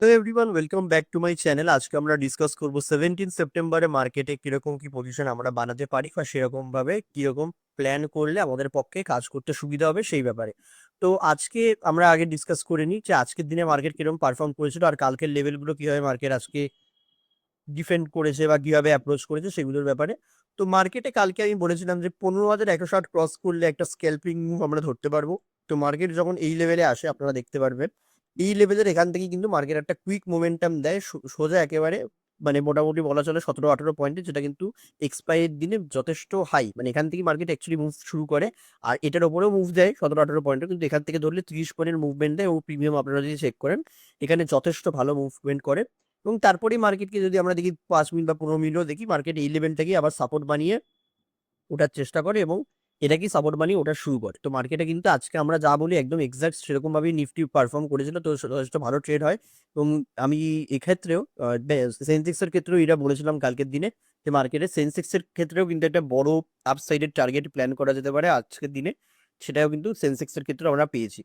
তো everyone welcome back to my channel আজকে আমরা ডিসকাস করব সেভেন্টিন সেপ্টেম্বরে মার্কেটে কীরকম কি পজিশন আমরা বানাতে পারি বা সেরকম ভাবে কীরকম প্ল্যান করলে আমাদের পক্ষে কাজ করতে সুবিধা হবে সেই ব্যাপারে। তো আজকে আমরা আগে ডিসকাস করে নিই যে আজকের দিনে মার্কেট কীরকম পারফর্ম করেছিল আর কালকের লেভেলগুলো কীভাবে মার্কেট আজকে ডিফেন্ড করেছে বা কীভাবে অ্যাপ্রোচ করেছে সেগুলোর ব্যাপারে। তো মার্কেটে কালকে আমি বলেছিলাম যে পনেরো হাজার একশো ষাট ক্রস করলে একটা স্ক্যাল্পিং মুভ আমরা ধরতে পারব। তো মার্কেট যখন এই লেভেলে আসে, আপনারা দেখতে পারবেন। এই লেভেলের এখান থেকে কিন্তু মার্কেট একটা কুইক মোমেন্টাম দেয়। সোজা একেবারে মানে মোটামুটি বলা চলে সতেরো, আঠেরো পয়েন্টে যেটা কিন্তু এক্সপায়ার দিনে যথেষ্ট হাই মানে এখান থেকে মার্কেট অ্যাকচুয়ালি মুভ শুরু করে। আর এটার ওপরেও মুভ দেয় সতেরো, আঠেরো পয়েন্টে কিন্তু এখান থেকে ধরলে তিরিশ পয়েন্টের মুভমেন্ট দেয় এবং প্রিমিয়াম আপনারা যদি চেক করেন, এখানে যথেষ্ট ভালো মুভমেন্ট করে। এবং তারপরেই মার্কেটকে যদি আমরা দেখি পাঁচ মিনিট বা পনেরো মিনিটও দেখি মার্কেট এই লেভেল থেকে আবার সাপোর্ট বানিয়ে ওঠার চেষ্টা করে এবং এটাকে সাপোর্ট বানিয়ে ওটা শুরু করে। তো মার্কেটে কিন্তু আজকে আমরা যা বলি একদম এক্সাক্ট সেরকম ভাবেই নিফটি পারফর্ম করেছিল। তো যথেষ্ট ভালো ট্রেড হয়। এবং আমি এক্ষেত্রেও সেন্সেক্স এর ক্ষেত্রেও এটা বলেছিলাম কালকের দিনে যে মার্কেটে সেন্সেক্স এর ক্ষেত্রেও কিন্তু একটা বড় আপসাইডের টার্গেট প্ল্যান করা যেতে পারে আজকের দিনে। সেটাও কিন্তু সেন্সেক্স এর ক্ষেত্রে আমরা পেয়েছি।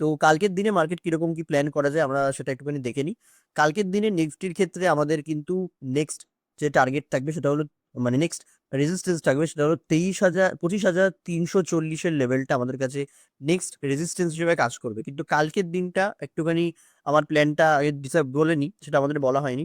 তো কালকের দিনে মার্কেট কীরকম কি প্ল্যান করা যায় আমরা সেটা একটুখানি দেখে নিই। কালকের দিনে নিফটির ক্ষেত্রে আমাদের কিন্তু নেক্সট যে টার্গেট থাকবে সেটা হলো মানে নেক্সট রেজিস্ট্যান্স থাকবে সেটা হলো তেইশ হাজার, পঁচিশ হাজার তিনশো চল্লিশের লেভেলটা আমাদের কাছে নেক্সট রেজিস্ট্যান্স হিসেবে কাজ করবে। কিন্তু কালকের দিনটা একটুখানি আমার প্ল্যানটা আগে বলে নিই, সেটা আমাদের বলা হয়নি।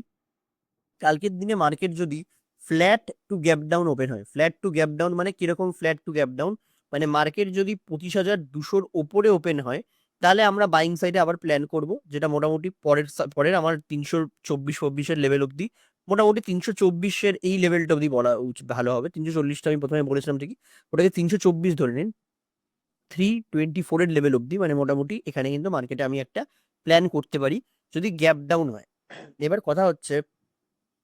কালকের দিনে মার্কেট যদি flat to gap down open হয় ফ্ল্যাট টু গ্যাপ ডাউন মানে কীরকম ফ্ল্যাট টু গ্যাপ ডাউন মানে মার্কেট যদি পঁচিশ হাজার দুশোর ওপরে ওপেন হয়, তাহলে আমরা বাইং সাইডে আবার প্ল্যান করব, যেটা মোটামুটি পরের পরের আমার তিনশো চব্বিশ চব্বিশের লেভেল অবধি মোটামুটি তিনশো চব্বিশের এই লেভেলটা অবধি বলা উচিত ভালো হবে। তিনশো চল্লিশটা আমি প্রথমে বলেছিলাম ঠিকই। ওটাকে তিনশো চব্বিশ ধরে নিন। থ্রি টোয়েন্টি ফোরের লেভেল অবধি মানে মোটামুটি এখানে কিন্তু মার্কেটে আমি একটা প্ল্যান করতে পারি, যদি গ্যাপ ডাউন হয়। এবার কথা হচ্ছে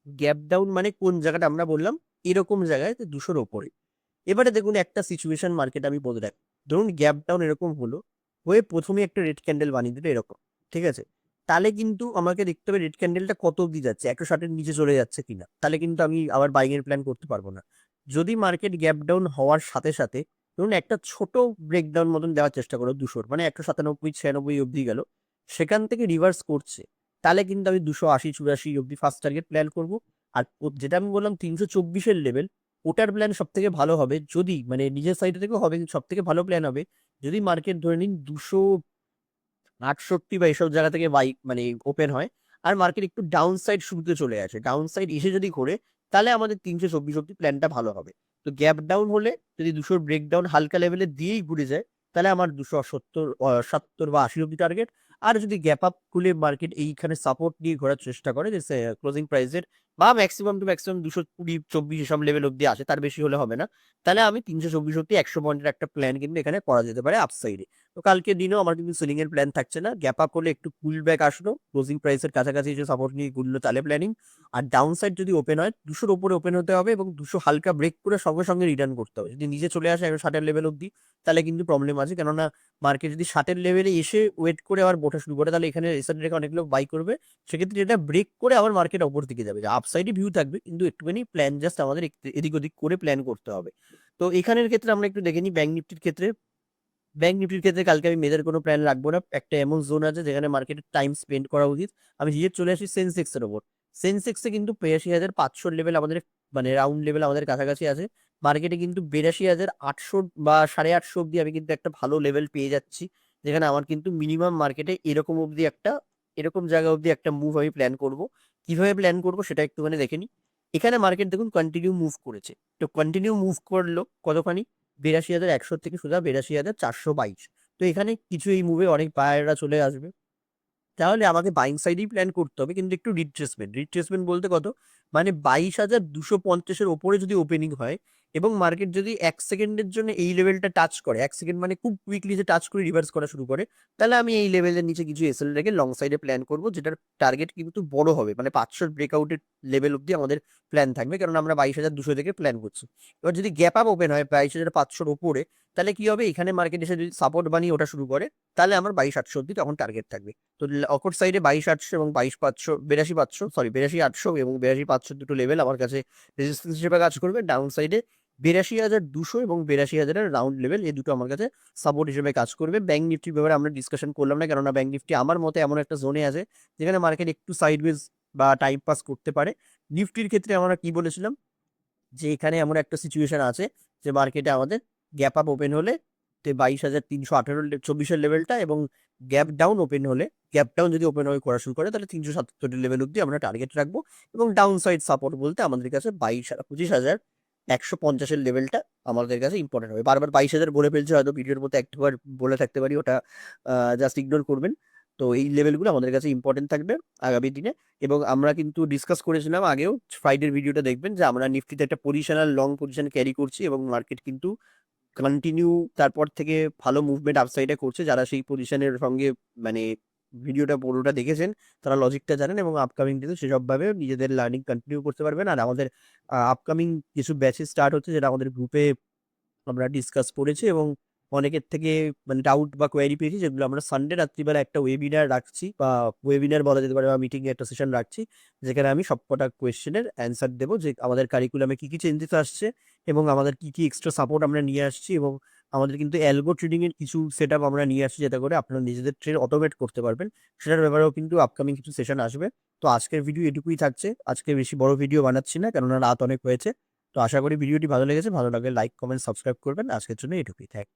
গ্যাপ ডাউন মানে কোন জায়গাটা? আমরা বললাম এরকম জায়গায় দুশোর ওপরে। এবারে দেখুন একটা সিচুয়েশন মার্কেট আমি বলে রাখি ধরুন গ্যাপ ডাউন এরকম হলো, হয়ে প্রথমে একটা রেড ক্যান্ডেল বানিয়ে দিল এরকম, ঠিক আছে? তাহলে কিন্তু আমাকে দেখতে হবে রেড ক্যান্ডেলটা কত অব্দি যাচ্ছে? একশো ষাটের নিচে চলে যাচ্ছে কিনা? তাহলে কিন্তু আমি আবার বাইং এর প্ল্যান করতে পারব না। যদি মার্কেট গ্যাপ ডাউন হওয়ার সাথে সাথে, ধরুন একটা ছোট ব্রেকডাউন মতন দেওয়ার চেষ্টা করো দুশোর মানে একশো সাতানব্বই, ছিয়ানব্বই অবধি গেল, সেখান থেকে রিভার্স করছে, তাহলে কিন্তু আমি দুশো আশি, চুরাশি অবধি ফার্স্ট টার্গেট প্ল্যান করব। আর যেটা আমি বললাম তিনশো চব্বিশের লেভেল ওটার প্ল্যান সব থেকে ভালো হবে যদি মানে নিজের সাইড থেকেও হবে সব থেকে ভালো প্ল্যান হবে, যদি মার্কেট ধরে নিন দুশো আটষট্টি বা এসব জায়গা থেকে বাইক মানে ওপেন হয়। আর মার্কেট একটু ডাউন সাইড শুরুতে চলে আসে। ডাউন সাইড এসে যদি ঘোরে, তাহলে আমাদের তিনশো চব্বিশ অব্দি প্ল্যানটা ভালো হবে। তো গ্যাপ ডাউন হলে, যদি দুশোর ব্রেকডাউন হালকা লেভেলে দিয়েই ঘুরে যায়, তাহলে আমার দুশো সত্তর সত্তর বা আশি অব্দি টার্গেট আর যদি গ্যাপ আপ খুলে মার্কেট এইখানে সাপোর্ট নিয়ে ঘোরার চেষ্টা করে, যে ক্লোজিং প্রাইসের বা ম্যাক্সিমাম টু ম্যাক্সিমাম দুশো কুড়ি, চব্বিশ এসব লেভেল অব্দি আসে, তার বেশি হলে হবে না। তাহলে আমি তিনশো চব্বিশ অব্দি একশো পয়েন্টের একটা প্ল্যান কিন্তু এখানে করা যেতে পারে আপসাইডে তো কালকে দিনেও আমার কিন্তু সেলিং এর প্ল্যান থাকছে না। গ্যাপ আপ করলে একটু পুল ব্যাক আসলো ক্লোজিং প্রাইসের কাছাকাছি এসে সাপোর্ট নিয়ে ঘুরলো তাহলে প্ল্যানিং আর ডাউন সাইড যদি ওপেন হয়, দুশোর ওপরে ওপেন হতে হবে এবং দুশো হালকা ব্রেক করে সঙ্গে সঙ্গে রিটার্ন করতে হবে। যদি নিচে চলে আসে একশো ষাটের লেভেল অব্দি তাহলে কিন্তু প্রবলেম আছে। কেননা মার্কেট যদি ষাটের লেভেলে এসে ওয়েট করে আবার বোটা শুরু করে, তাহলে এখানে রেসার রেখে অনেক লোক বাই করবে। সেক্ষেত্রে এটা ব্রেক করে আবার মার্কেট ওপর দিকে যাবে। আপসাইডে ভিউ থাকবে, কিন্তু একটুখানি প্ল্যান জাস্ট আমাদের এদিক ওদিক করে প্ল্যান করতে হবে। তো এখানের ক্ষেত্রে আমরা একটু দেখে নিই। ব্যাঙ্ক নিফটির ক্ষেত্রে ব্যাঙ্ক নিফটির ক্ষেত্রে কালকে আমি মেজার কোনো প্ল্যান রাখব না। একটা এমন জোন আছে যেখানে মার্কেটের টাইম স্পেন্ড করা উচিত। আমি হিসেবে চলে আসি সেন্সেক্স এর ওপর। সেন্সেক্সে কিন্তু বিরাশি হাজার পাঁচশোর লেভেল আমাদের মানে রাউন্ড লেভেল আমাদের কাছাকাছি আছে। মার্কেটে কিন্তু বিরাশি হাজার আটশো বা সাড়ে আটশো অব্দি আমি কিন্তু একটা ভালো লেভেল পেয়ে যাচ্ছি। যেখানে আমার কিন্তু মিনিমাম মার্কেটে এরকম অবধি একটা, এরকম জায়গা অবধি একটা মুভ আমি প্ল্যান করব। কীভাবে প্ল্যান করব সেটা একটুখানি দেখে নিই। এখানে মার্কেট দেখুন কন্টিনিউ মুভ করেছে। তো কন্টিনিউ মুভ করল কতখানি? বিরাশি হাজার একশো থেকে সোজা বিরাশি হাজার চারশো বাইশ। তো এখানে কিছু এই মুভে অনেক বায়াররা চলে আসবে। তাহলে আমাকে বাইং সাইডেই প্ল্যান করতে হবে, কিন্তু একটু রিট্রেসমেন্ট রিট্রেসমেন্ট বলতে কত? মানে বাইশ হাজার দুশো পঞ্চাশের ওপরে যদি ওপেনিং হয় এবং মার্কেট যদি এক সেকেন্ডের জন্য এই লেভেলটা টাচ করে, এক সেকেন্ড মানে খুব কুইকলি যে টাচ করে রিভার্স করা শুরু করে, তাহলে আমি এই লেভেলের নিচে কিছু এসএল রেখে লং সাইডে প্ল্যান করব, যেটার টার্গেট কিন্তু বড় হবে। মানে পাঁচশোর ব্রেকআউটের লেভেল অব্দি আমাদের প্ল্যান থাকবে, কারণ আমরা বাইশ হাজার দুশো থেকে প্ল্যান করছি। এবার যদি গ্যাপ আপ ওপেন হয়, বাইশ হাজার পাঁচশোর ওপরে তাহলে কি হবে? এখানে মার্কেট এসে যদি সাপোর্ট বানিয়ে ওটা শুরু করে, তাহলে আমার বাইশ আটশো অব্দি তখন টার্গেট থাকবে। তো অকর সাইডে বাইশ আটশো এবং বাইশ পাঁচশো, বিরাশি পাঁচশো সরি বিরাশি আটশো এবং বিরাশি পাঁচশো দুটো লেভেল আমার কাছে রেজিস্ট্যান্স হিসেবে কাজ করবে। ডাউন সাইডে বিরাশি হাজার দুশো এবং বিরাশি হাজারের রাউন্ড লেভেল এই দুটো আমার কাছে সাপোর্ট হিসেবে কাজ করবে। ব্যাঙ্ক নিফটির ব্যাপারে আমরা ডিসকাশন করলাম না, কেননা ব্যাঙ্ক নিফটি আমার মতে এমন একটা জোনে আছে, যেখানে মার্কেট একটু সাইডওয়েজ বা টাইম পাস করতে পারে। নিফটির ক্ষেত্রে আমরা কি বলেছিলাম? যে এখানে এমন একটা সিচুয়েশন আছে, যে মার্কেটে আমাদের গ্যাপ আপ ওপেন হলে তে বাইশ হাজার তিনশো আঠেরো চব্বিশের লেভেলটা এবং গ্যাপ ডাউন ওপেন হলে গ্যাপ ডাউন যদি ওপেন হয়ে করা শুরু করে, তাহলে তিনশো সাতাত্তরের লেভেল অব্দি আমরা টার্গেট রাখব এবং ডাউন সাইড সাপোর্ট বলতে আমাদের কাছে বাইশ পঁচিশ হাজার একশো পঞ্চাশের লেভেলটা আমাদের কাছে ইম্পর্টেন্ট হবে। বারবার বাইশ হাজার বলে ফেলছে, হয়তো ভিডিওর মধ্যে একবার বলে থাকতে পারি, ওটা জাস্ট ইগনোর করবেন। তো এই লেভেলগুলো আমাদের কাছে ইম্পর্টেন্ট থাকবে আগামী দিনে এবং আমরা কিন্তু ডিসকাস করেছিলাম আগেও ফ্রাইডের ভিডিওটা দেখবেন যে আমরা নিফটিতে একটা পজিশনাল লং পজিশন ক্যারি করছি এবং মার্কেট কিন্তু কন্টিনিউ তারপর থেকে ভালো মুভমেন্ট আপসাইডে করছে। যারা সেই পজিশনের সঙ্গে মানে ভিডিওটা পুরোটা দেখেছেন, তারা লজিকটা জানেন এবং আপকামিং ডেতে সেসবভাবে নিজেদের লার্নিং কন্টিনিউ করতে পারবেন। আর আমাদের আপকামিং কিছু ব্যাচে স্টার্ট হচ্ছে, যেটা আমাদের গ্রুপে আমরা ডিসকাস করেছি এবং অনেকের থেকে মানে ডাউট বা কোয়ারি পেয়েছি যেগুলো আমরা সানডে রাত্রিবেলা একটা ওয়েবিনার রাখছি বা ওয়েবিনার বলা যেতে পারে বা মিটিং একটা সেশন রাখছি, যেখানে আমি সবকটা কোয়েশ্চেনের অ্যান্সার দেবো যে আমাদের কারিকুলামে কী কী চেঞ্জেস আসছে এবং আমাদের কী কী এক্সট্রা সাপোর্ট আমরা নিয়ে আসছি এবং আমাদের কিন্তু অ্যালগো ট্রেডিং এর কিছু সেট আমরা নিয়ে আসছি যাতে করে আপনারা নিজেদের ট্রেড অটোমেট করতে পারবেন। সেটার ব্যাপারেও কিন্তু আপকামিং কিছু সেশন আসবে। তো আজকের ভিডিও এটুকুই থাকছে। আজকে বেশি বড় ভিডিও বানাচ্ছি না, কেননা রাত অনেক হয়েছে। তো আশা করি ভিডিওটি ভালো লেগেছে। ভালো লাগলে লাইক কমেন্ট সাবস্ক্রাইব করবেন। আজকের জন্য এটুকুই। থাক